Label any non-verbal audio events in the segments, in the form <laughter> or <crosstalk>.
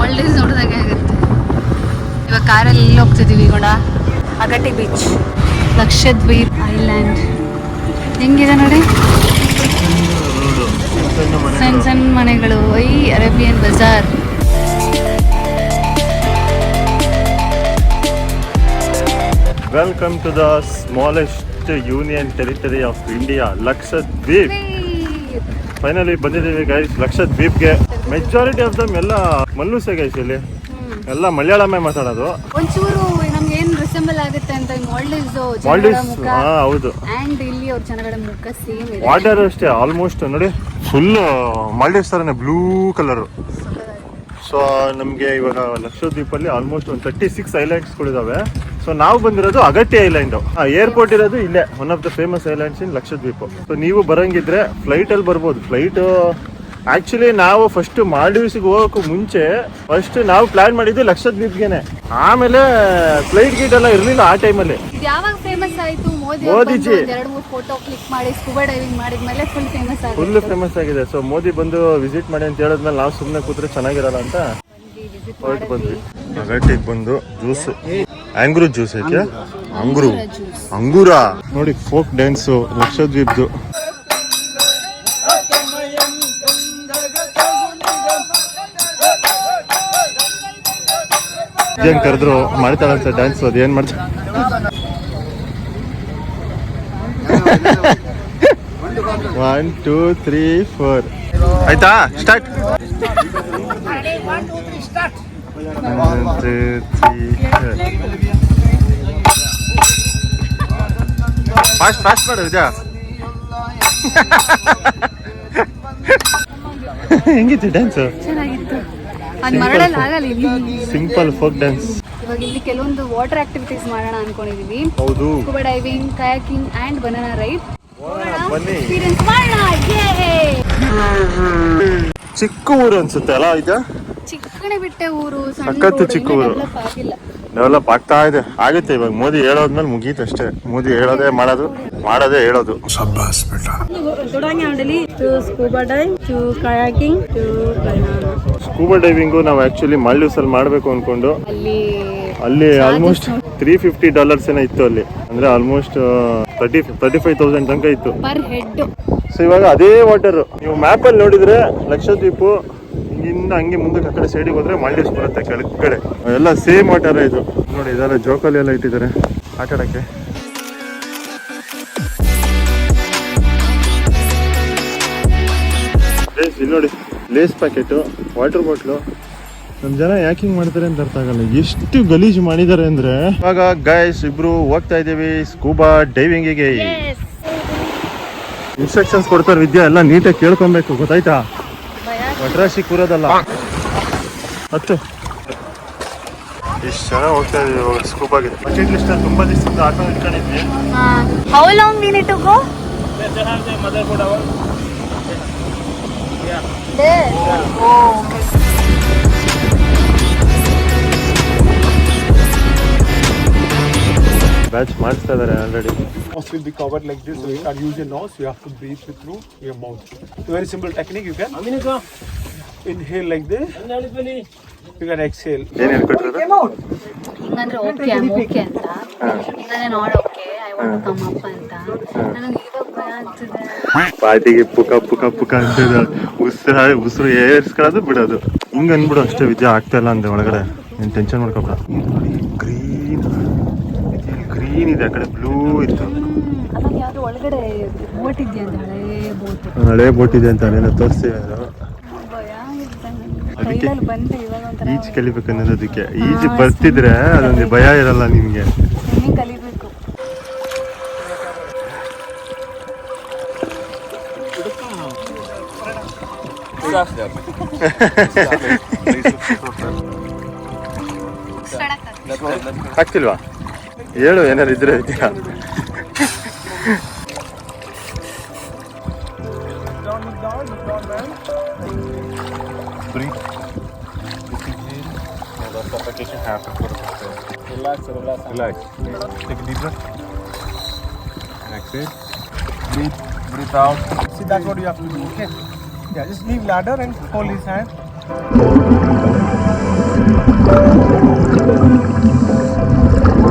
ಮಾಲ್ಡೀವ್ಸ್ ನೋಡಿದಾಗೆ ಆಗುತ್ತೆ. ಇವಾಗ ಕಾರಲ್ಲಿ ಎಲ್ಲಿ ಹೋಗ್ತಿದ್ದೀವಿ ಕೂಡ ಅಗಟಿ ಬೀಚ್. ಲಕ್ಷದ್ವೀಪ್ ಐಲ್ಯಾಂಡ್. ಹೆಂಗಿದೆ ನೋಡಿ? ಸಣ್ಣ ಸಣ್ಣ ಮನೆಗಳು I Arabian bazaar. Welcome to the smallest union territory of India Lakshadweep finally ಬಂದಿದ್ದೀವಿ ಗೈಸ್ ಲಕ್ಷದ್ವೀಪ್ಗೆ ಮೆಜಾರಿಟಿ ಆಫ್ ದಮ್ ಎಲ್ಲ ಮಲ್ಲೂಸೆ ಗೈಸ್ ಇಲ್ಲಿ. ಎಲ್ಲ ಮಲಯಾಳಮೇ ಮಾತಾಡೋದು. ಒಂಚೂರು ನಮ್ಗೆ ಏನ್ ರಿಸೆಂಬಲ್ ಆಗುತ್ತೆ ಅಂತ ಮಾಲ್ಡೀವ್ಸ್ ಜನಗಳ ಮಾಲ್ಡೀವ್ಸ್ ಮುಖ ಹಾ ಹೌದು. ಅಂಡ್ ಇಲ್ಲಿ ಅವ್ರ ಜನಗಳ ಮುಖ ಸೇಮ್ ಇದೆ. ವಾಟರ್ ಅಷ್ಟೇ ಆಲ್ಮೋಸ್ಟ್ ನೋಡಿ. ಫುಲ್ ಮಾಲ್ಡೀವ್ಸ್ ತರನೇ ಬ್ಲೂ ಕಲರ್ ಸೊ ನಮಗೆ ಇವಾಗ ಲಕ್ಷದ್ವೀಪಲ್ಲಿ ಆಲ್ಮೋಸ್ಟ್ ಒಂದು ತರ್ಟಿ ಸಿಕ್ಸ್ ಐಲ್ಯಾಂಡ್ಸ್ಗಳಿದಾವೆ ಸೊ ನಾವು ಬಂದಿರೋದು ಅಗತ್ಯ ಐಲ್ಯಾಂಡ್ ಏರ್ಪೋರ್ಟ್ ಇರೋದು ಇಲ್ಲೇ one of the famous islands in Lakshadweep. So ನೀವು ಬರಂಗಿದ್ರೆ ಫ್ಲೈಟ್ ಅಲ್ಲಿ ಬರ್ಬೋದು. ಫ್ಲೈಟ್ ಆಕ್ಚುಲಿ ನಾವು ಫಸ್ಟ್ ಮಾಲ್ಡೀವ್ಸ್ಗೆ ಹೋಗೋಕ್ಕೂ ಮುಂಚೆ ಫಸ್ಟ್ ನಾವು ಪ್ಲಾನ್ ಮಾಡಿದ್ದು ಲಕ್ಷದ್ವೀಪ್ಗೆನೆ. ಆಮೇಲೆ ಫ್ಲೈಟ್ ಗೀಟ್ ಎಲ್ಲ ಇರಲಿಲ್ಲ ಆ ಟೈಮಲ್ಲಿ ಯಾವಾಗ ಫೇಮಸ್ ಆಯ್ತು? ಮೋದಿ ಮೋದಿಜಿ. ಎರಡು ಮೂರು ಫೋಟೋ ಕ್ಲಿಕ್ ಮಾಡಿ ಸ್ಕೂಬಾ ಡೈವಿಂಗ್ ಮಾಡಿದ್ಮೇಲೆ ಫುಲ್ ಫೇಮಸ್ ಫುಲ್ ಫೇಮಸ್ ಆಗಿದೆ. ಸೊ ಮೋದಿ ಬಂದು ವಿಸಿಟ್ ಮಾಡಿ ಅಂತ ಹೇಳಿದ್ಮೇಲೆ ನಾವು ಸುಮ್ಮನೆ ಕೂತ್ರೆ ಚೆನ್ನಾಗಿರಲ್ಲ ಅಂತ ಹೊರಟು ಬಂದ್ವಿ. ಅಗಟ್ಟಿಗೆ ಬಂದು ಜ್ಯೂಸ್ ಆಂಗ್ರೂ ಜ್ಯೂಸ್ ಐತೆ ಅಂಗ್ರು ಅಂಗೂರ ನೋಡಿ ಫೋಕ್ ಡ್ಯಾನ್ಸು ಲಕ್ಷದ್ವೀಪ್ದು ಏನ್ ಕರೆದ್ರು ಸರ್ ಡ್ಯಾನ್ಸ್ ಅದು ಏನ್ ಮಾಡ್ತಾ ಒನ್ ಟೂ ತ್ರೀ ಫೋರ್ ಆಯ್ತಾ? Start One, two, three, fast fast ಮಾಡು ವಿದ್ಯಾ ಹೆಂಗಿತ್ತು ಡ್ಯಾನ್ಸ್ ಚೆನ್ನಾಗಿತ್ತು. ಅದು ಮರಳಲ್ಲಿ ಆಗಲ್ಲ ಇಲ್ಲಿ. ಸಿಂಪಲ್ ಫೋಕ್ ಡ್ಯಾನ್ಸ್ ಇವಾಗ ಇಲ್ಲಿ ಕೆಲವೊಂದು ವಾಟರ್ ಆಕ್ಟಿವಿಟೀಸ್ ಮಾಡೋಣ ಅನ್ಕೊಂಡಿದೀವಿ. ಹೌದು. Scuba diving kayaking and banana ride ಬನ್ನಿ. ಎಕ್ಸ್ಪೀರಿಯನ್ಸ್ ಮಾಡೋಣ. ಚಿಕ್ಕ ಊರು ಅನ್ಸುತ್ತೆ ಅಲ್ಲ ಇದು? ಚಿಕ್ಕಣೆ ಬಿಟ್ಟೆ ಊರು ಸಖತ್ತು ಚಿಕ್ಕ ಊರು. ಡೆವಲಪ್ ಆಗ್ತಾ ಇದೆ. ಆಗುತ್ತೆ ಇವಾಗ. ಮೋದಿ ಹೇಳೋದ್ಮೇಲೆ ಮುಗೀತು ಅಷ್ಟೇ. ಮೋದಿ ಹೇಳೋದೇ ಮಾಡೋದು ಮಾಡೋದೇ ಹೇಳೋದು. ಸ್ಕೂಬಾ ಡೈವಿಂಗು ನಾವು ಆಕ್ಚುಲಿ ಮಾಲ್ಡೀವ್ಸ್ ಅಲ್ಲಿ ಮಾಡಬೇಕು ಅನ್ಕೊಂಡು. ಅಲ್ಲಿ ಅಲ್ಲಿ ಆಲ್ಮೋಸ್ಟ್ ತ್ರೀ ಫಿಫ್ಟಿ ಡಾಲರ್ಸ್ ಏನೋ ಇತ್ತು ಅಲ್ಲಿ. ಅಂದ್ರೆ almost thirty thirty five thousand ತನಕ ಇತ್ತು. ಸೊ ಇವಾಗ ಅದೇ ವಾಟರ್ ನೀವು ಮ್ಯಾಪ್ ಅಲ್ಲಿ ನೋಡಿದ್ರೆ ಲಕ್ಷದ್ವೀಪು ಹಿಂಗಿಂದ ಹಂಗೆ ಮುಂದಕ್ಕೆ ಆ ಕಡೆ ಸೈಡಿಗೆ ಹೋದ್ರೆ ಮಾಲ್ಡೀವ್ಸ್ ಬರುತ್ತೆ ಕೆಳಗಡೆ ಎಲ್ಲ ಸೇಮ್ ವಾಟರ್ ಇದು. ನೋಡಿ ಇದೆಲ್ಲ ಜೋಕಾಲಿ ಎಲ್ಲ ಇಟ್ಟಿದ್ದಾರೆ ಆಟ ಆಡಕ್ಕೆ ಇಲ್ಲಿ ನೋಡಿ ಲೇಸ್ ಪ್ಯಾಕೆಟು ವಾಟರ್ ಬಾಟ್ಲು ನಮ್ಮ ಜನ ಯಾಕೆ ಹಿಂಗ್ ಮಾಡ್ತಾರೆ ಅಂತ ಅರ್ಥ ಆಗಲ್ಲ. ಎಷ್ಟು ಗಲೀಜು ಮಾಡಿದ್ದಾರೆ ಅಂದ್ರೆ ಇವಾಗ ಗೈಸ್ ಇಬ್ರು ಹೋಗ್ತಾ ಇದ್ದೀವಿ ಸ್ಕೂಬಾ ಡೈವಿಂಗಿಗೆ ಇನ್ಸ್ಟ್ರಕ್ಷನ್ಸ್ ಕೊಡ್ತಾರೆ ವಿದ್ಯಾ ಎಲ್ಲ ನೀಟಾಗಿ ಕೇಳ್ಕೊಬೇಕು ಗೊತ್ತಾಯ್ತಾ? ಒಟ್ರಾಶಿ ಕೂರೋದಲ್ಲ. ಹತ್ತು. ಎಷ್ಟು ಜನ ಹೋಗ್ತಾ ಇದೀವಿ ಇವಾಗ ಸ್ಕೂಬಾಗೆ ಬಕೆಟ್ ಲಿಸ್ಟ್ ಅಲ್ಲಿ ತುಂಬಾ ದಿವಸದಿಂದ auto ಇಟ್ಕೊಂಡಿದ್ವಿ. How. Long we need to go batch ಮಾಡ್ತಾ ಇದಾರೆ already most will covered like this you can use your nose you have to breathe it through your mouth very simple technique you can inhale like this you can exhale ಏನ್ ಹೇಳ್ಕೊಟ್ರು ಅದು? ಇನ್ನಂದ್ರೆ okay am okay ಅಂತ. ಇನ್ನ ನಾನು okay ಪಾಟಿಗೆ ಪುಕ ಪುಕ ಪುಕ ಅಂತ ಉಸಿರ ಉಸಿರು ಏರ್ಸ್ಕೊಳ್ಳೋದು ಬಿಡೋದು. ಹಿಂಗ ಅನ್ಬಿಡು ಅಷ್ಟೇ ವಿದ್ಯೆ ಆಗ್ತಾ ಇಲ್ಲ ಅಂದ್ರೆ ಒಳಗಡೆ. ಏನ್ ಟೆನ್ಶನ್ ಮಾಡ್ಕೊಬಿಡ. ಗ್ರೀನ್ ಗ್ರೀನ್ ಇದೆ ಆ ಕಡೆ ಬ್ಲೂ ಇತ್ತು ಅದಾಗ ಯಾವ್ದು ಒಳಗಡೆ ಬೋಟ್ ಇದೆಯಾ ಅಂತ ಹಳೇ ಬೋಟ್ ಹಳೆ ಬೋಟ್ ಇದೆ ಅಂತ ಅಲ್ಲೇನೋ ತೋರಿಸ್ತೀವಿ ಅದು. ಅದಕ್ಕೆ ಈಜ್ ಕಲಿಬೇಕು ಅನ್ನೋದಕ್ಕೆ. ಈಜ್ ಬರ್ತಿದ್ರೆ ಅದೊಂದು ಭಯ ಇರಲ್ಲ ನಿಮ್ಗೆ ಕಲಿಬೇಕು. <laughs> ಆಗ್ತಿಲ್ವಾ ಹೇಳು ಏನಾರು ಇದ್ರೆ ಇದೆಯಾ Relax, relax. Relax. Take a deep breath. Exhale. Breathe. Breathe out. See, that's what you have to do, okay? Yeah, just leave ladder and hold his hand.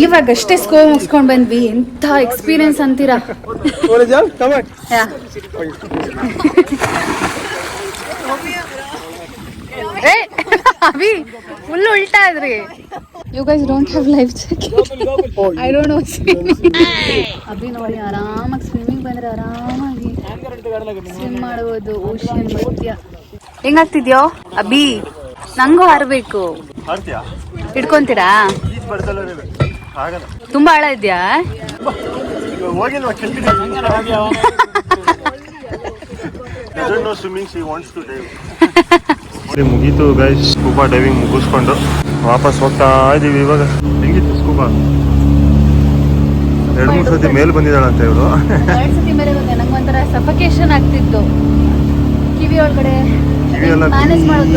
ಇವಾಗಷ್ಟೇ school ಮುಗಿಸ್ಕೊಂಡ್ ಬಂದ್ವಿ. ಎಂಥ ಎಕ್ಸ್ಪೀರಿಯನ್ಸ್ ಅಂತೀರಾ. ಅಭಿ ಫುಲ್ ಉಲ್ಟಾ ಇದ್ರಿ. You guys don't have life jacket I don't know Abhi ನೋಡಿ ಆರಾಮಾಗಿ swimming ಬಂದ್ರೆ ಆರಾಮಾಗಿ ಸ್ವಿಮ್ ಮಾಡ್ಬೋದು ಓಷನ್ ಮಧ್ಯ. ಹೆಂಗಾಗ್ತಿದ್ಯೋ ಅಭಿ? ನಂಗೂ ಹಾರಬೇಕು. ಇಟ್ಕೊಂತೀರಾ? ಆಗಲ್ಲ. ತುಂಬಾ ಆಳ ಇದ್ಯಾ? ಹೋಗಿಲ್ವಾ ಕೆಳಗಡೆ ಸ್ವಿಮ್ಮಿಂಗ್ dive. ನೋಡಿ ಮುಗೀತು ಗೈಸ್ ಸ್ಕೂಬಾ ಡೈವಿಂಗ್ ಮುಗಿಸ್ಕೊಂಡು ವಾಪಸ್ ಹೋಗ್ತಾ ಇದೀವಿ ಇವಾಗ. ಹೆಂಗಿತ್ತು ಸ್ಕೂಬಾ ಎರಡು ಮೂರು ಸತಿ ಮೇಲ್ ಬಂದಿದ್ದಾಳಂತೆ ಇವಳು ಇವರು ಸತಿ ಮೇಲೆ ಬಂದೆ. ನಂಗೆ ಒಂಥರ ಸಫಕೇಶನ್ ಆಗ್ತಿತ್ತು. ಕಿವಿ ಒಳಗಡೆ ಕಿವಿ ಎಲ್ಲ ಮ್ಯಾನೇಜ್ ಮಾಡೋದು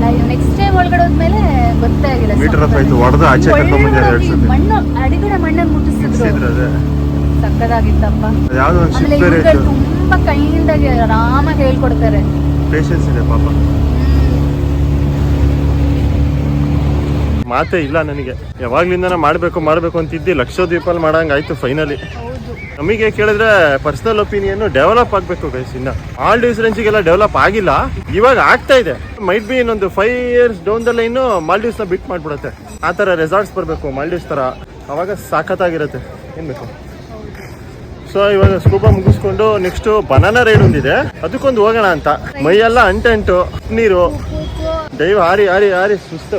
ನೆಕ್ಸ್ಟ್ ಟೈಮ್ ಒಳಗಡೆ ಹೋದ್ಮೇಲೆ ಗೊತ್ತೇ ಆಗಿಲ್ಲ ಮೀಟರ್ ಹತ್ರ ಆಯ್ತು ಹೊಡೆದು ಆಚೆ ಕರ್ಕೊಂಡ್ಬಂದಿದ್ದಾರೆ ಎರಡು ಒಳ್ಳೆ ಸತಿ ಮಣ್ಣು ಅಡಿಗಡೆ ಮಣ್ಣನ್ನು ಮುಟ್ಟಿಸಿದ್ರು. ಅದೇ. ಸಕ್ಕದಾಗಿತ್ತಪ್ಪ. ಅದು ಯಾವ್ದೋ ಒಂದು ಆಮೇಲೆ ಶಿಪ್ ಬೇರೆ ಇವ್ರುಗಳು ಇತ್ತು. ತುಂಬಾ ಕೈಂಡ್ ಆಗಿ ಆರಾಮಾಗಿ ಹೇಳ್ಕೊಡ್ತಾರೆ. ಪೇಷನ್ಸ್ ಇದೆ ಪಾಪ. ಮಾತೇ ಇಲ್ಲ ನನಗೆ. ಯಾವಾಗ್ಲಿಂದ ಮಾಡ್ಬೇಕು ಮಾಡ್ಬೇಕು ಅಂತಿದ್ದಿ ಲಕ್ಷದ್ವೀಪಲ್ಲಿ ಮಾಡಂಗಾಯ್ತು ಫೈನಲಿ ನಮಗೆ ಕೇಳಿದ್ರೆ ಪರ್ಸನಲ್ ಒಪಿನಿಯನ್ ಡೆವಲಪ್ ಆಗಬೇಕು ಗೈಸ್ ಇನ್ನ. ಆಲ್ ರೇಂಜ್ ರೇಂಜಿಗೆಲ್ಲ ಡೆವಲಪ್ ಆಗಿಲ್ಲ. ಇವಾಗ ಆಗ್ತಾ ಇದೆ. ಮೈಟ್ ಬಿ ಇನ್ನೊಂದು ಫೈವ್ ಇಯರ್ಸ್ ಡೌನ್ ದ ಮಾಲ್ಡೀವ್ಸ್ನ ಬಿಟ್ ಮಾಡ್ಬಿಡುತ್ತೆ. ಆ ತರ ರೆಸಾರ್ಟ್ಸ್ ಬರಬೇಕು ಮಾಲ್ಡೀವ್ಸ್ ತರ ಅವಾಗ ಸಾಖತ್ತಾಗಿರುತ್ತೆ ಏನು ಬೇಕು? ಸೊ ಇವಾಗ ಸ್ಕೂಬಾ ಮುಗಿಸ್ಕೊಂಡು ನೆಕ್ಸ್ಟ್ ಬನಾನಾ ರೈಡ್ ಒಂದಿದೆ. ಅದಕ್ಕೊಂದು ಹೋಗೋಣ ಅಂತ. ಮೈಯೆಲ್ಲ ಅಂಟಂಟು ನೀರು. ದೈವ ಹಾರಿ ಹಾರಿ ಹಾರಿ ಸುಸ್ತು.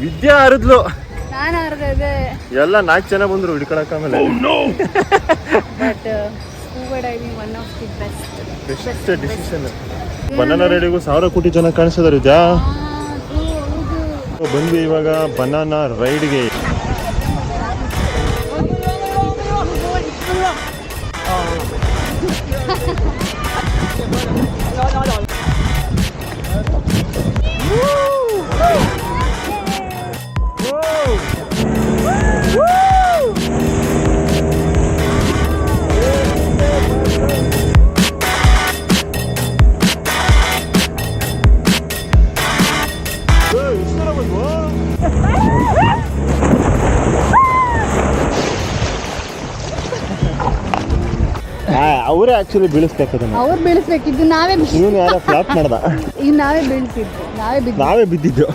ವಿದ್ಯಾ ಹರಿದ್ಲು. ನಾನು ಎಲ್ಲ ನಾಲ್ಕು ಜನ ಬಂದ್ರು ಹಿಡ್ಕೊಳಕ್ ಆಮೇಲೆ. But scuba diving one of the best best decision banana ರೈಡಿಗೂ ಸಾವಿರ ಕೋಟಿ ಜನ ಕಾಣಿಸಿದಾರೆ ಜಾ ಬಂದ್ವಿ ಇವಾಗ ಬನಾನಾ ರೈಡ್ಗೆ ಅವರೇ ಆಕ್ಚುಲಿ ಬೀಳಿಸ್ಬೇಕು ಅದನ್ನ. ಅವ್ರು ಬೀಳಿಸ್ಬೇಕಿದ್ದು ನಾವೇ ಇವನು ಯಾರೋ ಫ್ಲಾಪ್ ಮಾಡ್ದ. ಇನ್ನು ನಾವೇ ಬೀಳ್ಸಿದ್ದು. ನಾವೇ ಬಿದ್ದು. ನಾವೇ ಬಿದ್ದಿದ್ದು.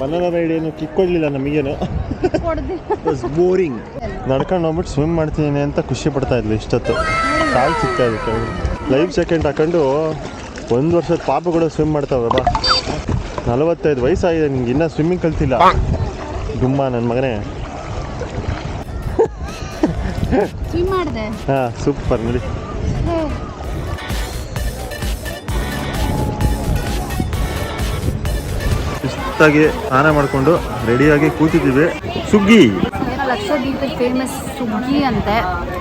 ಬನಾನಾ ರೈಡ್ ಏನು ಕಿಕ್ ಕೊಡ್ಲಿಲ್ಲ ನಮಗೇನು ಬೋರಿಂಗ್ ನಡ್ಕೊಂಡು ಹೋಗ್ಬಿಟ್ಟು ಸ್ವಿಮ್ ಮಾಡ್ತೀನಿ ಅಂತ ಖುಷಿ ಪಡ್ತಾ ಇದ್ಲು ಇಷ್ಟೊತ್ತು. ಕಾಲು ಸಿಗ್ತಾ ಇದೆ ಕೆಳಗೆ ಲೈಫ್ ಸೆಕೆಂಡ್ ಹಾಕೊಂಡು ಒಂದು ವರ್ಷದ ಪಾಪಗಳು ಸ್ವಿಮ್ ಮಾಡ್ತಾವೆ ಬಾ. ನಲವತ್ತೈದು ವಯಸ್ಸಾಗಿದೆ ನಿಂಗೆ ಇನ್ನೂ ಸ್ವಿಮ್ಮಿಂಗ್ ಕಲ್ತಿಲ್ಲ. ತುಂಬ ನನ್ನ ಮಗನೇ. ಸ್ವಿಮ್ ಮಾಡಿದೆ. ಹಾ ಸೂಪರ್ ನೋಡಿ. ಶಿಸ್ತಾಗಿ ಸ್ನಾನ ಮಾಡಿಕೊಂಡು ರೆಡಿಯಾಗಿ ಕೂತಿದ್ದೀವಿ. ಸುಗ್ಗಿ. ಏನೋ ಲಕ್ಷದ್ವೀಪದ ಫೇಮಸ್ ಸುಗ್ಗಿ ಅಂತೆ.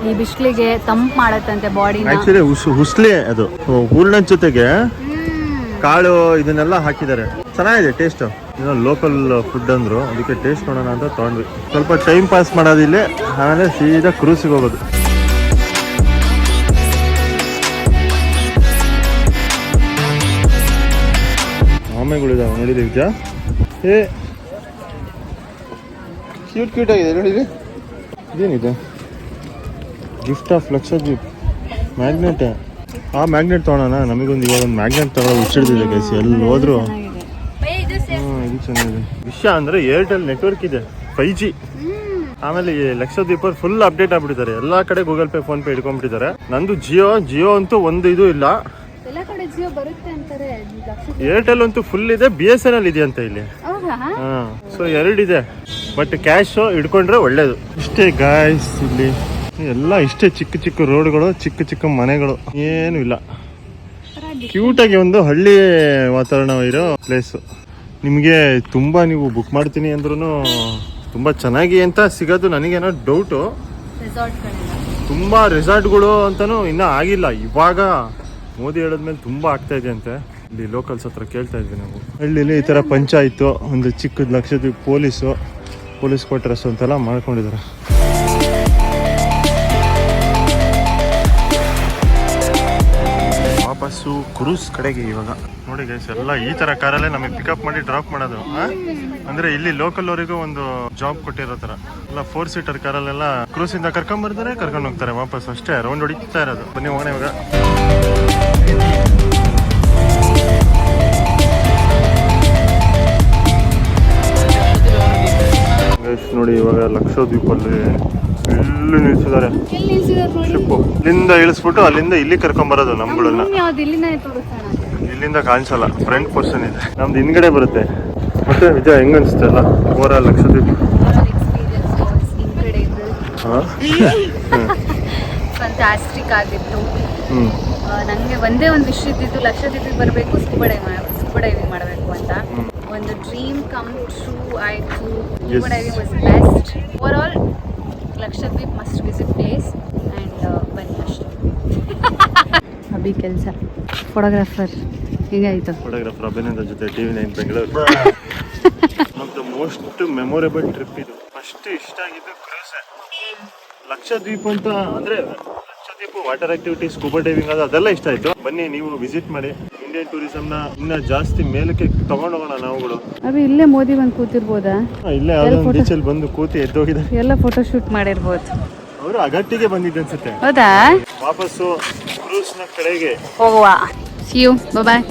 ಈ ಬಿಸಿಲಿಗೆ ತಂಪ್ ಮಾಡತ್ತಂತೆ ಬಾಡಿ ಆಕ್ಚುಲಿ ಹುಸ್ ಹುಸ್ಲಿ ಅದು. ಹೂರ್ಣ ಜೊತೆಗೆ ಕಾಳು ಇದನ್ನೆಲ್ಲ ಹಾಕಿದ್ದಾರೆ. ಚೆನ್ನಾಗಿದೆ ಟೇಸ್ಟ್ ಏನೋ ಲೋಕಲ್ ಫುಡ್ ಅಂದ್ರು. ಅದಕ್ಕೆ ಟೇಸ್ಟ್ ಮಾಡೋಣ ಅಂತ ತಗೊಂಡ್ವಿ. ಸ್ವಲ್ಪ ಟೈಮ್ ಪಾಸ್ ಮಾಡೋದಿಲ್ಲ ಆಮೇಲೆ ಸೀದಾ ಕ್ರೂಸಿಗೆ ಹೋಗೋದು. ಆಮೆಗಳಿದಾವೆ ನೋಡಿದ್ವಿ ವಿಜಯ ಏ ಕ್ಯೂಟ್ ಕ್ಯೂಟ್ ಆಗಿದೆ, ನೋಡಿದ್ರಿ? ಇದೇನಿದೆ? ಗಿಫ್ಟ್ ಆಫ್ ಲಕ್ಷದ್ವೀಪ್ ಮ್ಯಾಗ್ನೆಟ್ ಆ? ಮ್ಯಾಗ್ನೆಟ್ ತೊಗೊಳೋಣ. ನಮಗೊಂದು ಇವಾಗ ಒಂದು ಮ್ಯಾಗ್ನೆಟ್ ತಗೊಳ್ಳೋ ಹುಚ್ಚಿಡ್ದಿದೆ ಗೈಸ್ ಎಲ್ಲಿ ಹೋದ್ರು. ಚೆನ್ನಾಗಿದೆ. ವಿಷಯ ಅಂದರೆ ಏರ್ಟೆಲ್ ನೆಟ್ವರ್ಕ್ ಇದೆ ಫೈ ಜಿ ಆಮೇಲೆ ಈ ಲಕ್ಷದ್ವೀಪ ಫುಲ್ ಅಪ್ಡೇಟ್ ಆಗ್ಬಿಟ್ಟಿದ್ದಾರೆ. ಎಲ್ಲಾ ಕಡೆ ಗೂಗಲ್ ಪೇ ಫೋನ್ ಪೇ ಇಟ್ಕೊಂಡ್ಬಿಟ್ಟಿದ್ದಾರೆ ನಂದು ಜಿಯೋ ಜಿಯೋ ಅಂತೂ ಒಂದು ಇದು ಇಲ್ಲ. ಏರ್ಟೆಲ್ ಅಂತೂ ಫುಲ್ ಇದೆ ಬಿ ಎಸ್ ಎನ್ ಎಲ್ ಇದೆ ಅಂತ ಇಲ್ಲಿ ಸೊ ಎರಡಿದೆ ಬಟ್ ಕ್ಯಾಶ್ ಇಟ್ಕೊಂಡ್ರೆ ಒಳ್ಳೇದು. ಇಷ್ಟೇ ಗಾಯ್ಸ್ ಇಲ್ಲಿ. ಎಲ್ಲ ಇಷ್ಟೇ ಚಿಕ್ಕ ಚಿಕ್ಕ ರೋಡ್ಗಳು ಚಿಕ್ಕ ಚಿಕ್ಕ ಮನೆಗಳು. ಏನು ಇಲ್ಲ. ಕ್ಯೂಟ್ ಆಗಿ ಒಂದು ಹಳ್ಳಿ ವಾತಾವರಣ ಇರೋ ಪ್ಲೇಸ್ ನಿಮಗೆ ತುಂಬ ನೀವು ಬುಕ್ ಮಾಡ್ತೀನಿ ಅಂದ್ರೂ ತುಂಬ ಚೆನ್ನಾಗಿ ಅಂತ ಸಿಗೋದು ನನಗೇನೋ ಡೌಟು ತುಂಬ ರೆಸಾರ್ಟ್ಗಳು ಅಂತಲೂ ಇನ್ನೂ ಆಗಿಲ್ಲ. ಇವಾಗ ಮೋದಿ ಹೇಳಿದ್ಮೇಲೆ ತುಂಬಾ ಆಗ್ತಾ ಇದೆ ಅಂತೆ. ಇಲ್ಲಿ ಲೋಕಲ್ಸ್ ಹತ್ರ ಕೇಳ್ತಾ ಇದ್ವಿ ನಾವು. ಹಳ್ಳಿಲಿ ಈ ತರ ಪಂಚಾಯಿತು ಒಂದು ಚಿಕ್ಕದ ಲಕ್ಷದ್ವೀಪ್ ಪೊಲೀಸು ಪೊಲೀಸ್ ಕ್ವಾರ್ಟರ್ಸ್ ಅಂತೆಲ್ಲ ಮಾಡ್ಕೊಂಡಿದ್ದಾರೆ. ವಾಪಸ್ಸು ಕ್ರೂಸ್ ಕಡೆಗೆ ಇವಾಗ. ನೋಡಿ ಗೈಸ್ ಎಲ್ಲ ಈ ತರ ಕಾರಲ್ಲೇ ನಮಗೆ ಪಿಕಪ್ ಮಾಡಿ ಡ್ರಾಪ್ ಮಾಡೋದು? ಅಂದ್ರೆ ಇಲ್ಲಿ ಲೋಕಲ್ ಅವರಿಗೂ ಒಂದು ಜಾಬ್ ಕೊಟ್ಟಿರೋ ತರ. ಎಲ್ಲ ಫೋರ್ ಸೀಟರ್ ಕಾರಲ್ಲೆಲ್ಲ ಕ್ರೂಸ್ ಇಂದ ಕರ್ಕೊಂಡ್ ಬರ್ತಾರೆ ಕರ್ಕೊಂಡು ಹೋಗ್ತಾರೆ ವಾಪಸ್ ಅಷ್ಟೇ ರೌಂಡ್ ಹೊಡಿತಾ ಇರೋದು. ಬನ್ನಿ ಹೋಗೋಣ ಇವಾಗ. ನೋಡಿ ಇವಾಗ ಲಕ್ಷದ್ವೀಪಲ್ಲಿ ಇಲ್ಲಿ ನಿಲ್ಸಿದ್ದಾರೆ. ಶಿಪ್ಪು. ಇಲ್ಲಿಂದ ಇಳಿಸ್ಬಿಟ್ಟು ಅಲ್ಲಿಂದ ಇಲ್ಲಿ ಕರ್ಕೊಂಡ್ ಬರೋದು ನಮ್ಗಳನ್ನ ಇಲ್ಲಿಂದ ಕಾಣಿಸಲ್ಲ. ಫ್ರಂಟ್ ಪೋರ್ಷನ್ ಇದೆ. ನಮ್ದು ಹಿಂದ್ಗಡೆ ಬರುತ್ತೆ. ಮತ್ತೆ ವಿಜಯ ಹೆಂಗ ಅನ್ಸುತ್ತಲ್ಲ over all Lakshadweep. Experience incredible ಹಾ? ಫ್ಯಾಂಟಾಸ್ಟಿಕ್ ಆಗಿತ್ತು. ನನಗೆ ಒಂದೇ ಒಂದು ವಿಷಯ ಇದ್ದಿದ್ದು ಲಕ್ಷದ್ವೀಪಿಗೆ ಬರಬೇಕು ಸ್ಕೂಬಾ ಡೈವ್ ಸ್ಕೂಬಾ ಡೈವಿಂಗ್ ಮಾಡಬೇಕು ಅಂತ. ಒಂದು ಡ್ರೀಮ್ ಕಮ್ ಟ್ರೂ ಆಯಿತು. Scuba diving was best over all Lakshadweep must visit place and ಬನ್ನಿ ಅಷ್ಟೇ. ಅಭಿ ಕೆಲಸ. ಫೋಟೋಗ್ರಾಫರ್ ಹೇಗಾಯಿತು. ಫೋಟೋಗ್ರಾಫರ್ ಅಭಿನಂದ ಜೊತೆ ಟಿವಿ ನೈನ್ ಬೆಂಗಳೂರು. ನಮ್ದು ಮೋಸ್ಟ್ ಮೆಮೊರೇಬಲ್ ಟ್ರಿಪ್ ಇದು. ಫಸ್ಟ್ ಇಷ್ಟ ಆಗಿದ್ದು ಕ್ರೂಸ್ ಲಕ್ಷದ್ವೀಪ ಅಂತ ಅಂದ್ರೆ Lakshadweep water activities scuba diving ಅದು ಅದೆಲ್ಲ ಇಷ್ಟ ಆಯ್ತು. ಬನ್ನಿ ನೀವು ವಿಸಿಟ್ ಮಾಡಿ. ಇಂಡಿಯನ್ ಟೂರಿಸಂ ನ ಇನ್ನ ಜಾಸ್ತಿ ಮೇಲಕ್ಕೆ ತಗೊಂಡೋಗೋಣ ನಾವುಗಳು. ಅದು ಇಲ್ಲೇ ಮೋದಿ ಬಂದು ಕೂತಿರ್ಬೋದಾ? ಇಲ್ಲೇ ಯಾವ್ದೋ ಒಂದು ಬೀಚಲ್ಲಿ ಬಂದು ಕೂತಿ ಎದ್ದೋಗಿದೆ ಎಲ್ಲ ಫೋಟೋ ಶೂಟ್ ಮಾಡಿರ್ಬೋದು. ಅವರು ಅಗಟ್ಟಿಗೆ ಬಂದಿದ್ದೆ ಅನ್ಸುತ್ತೆ. ಹೌದಾ? ವಾಪಸ್ಸು ನ ಕಡೆಗೆ. ಹೋಗುವ. C you bye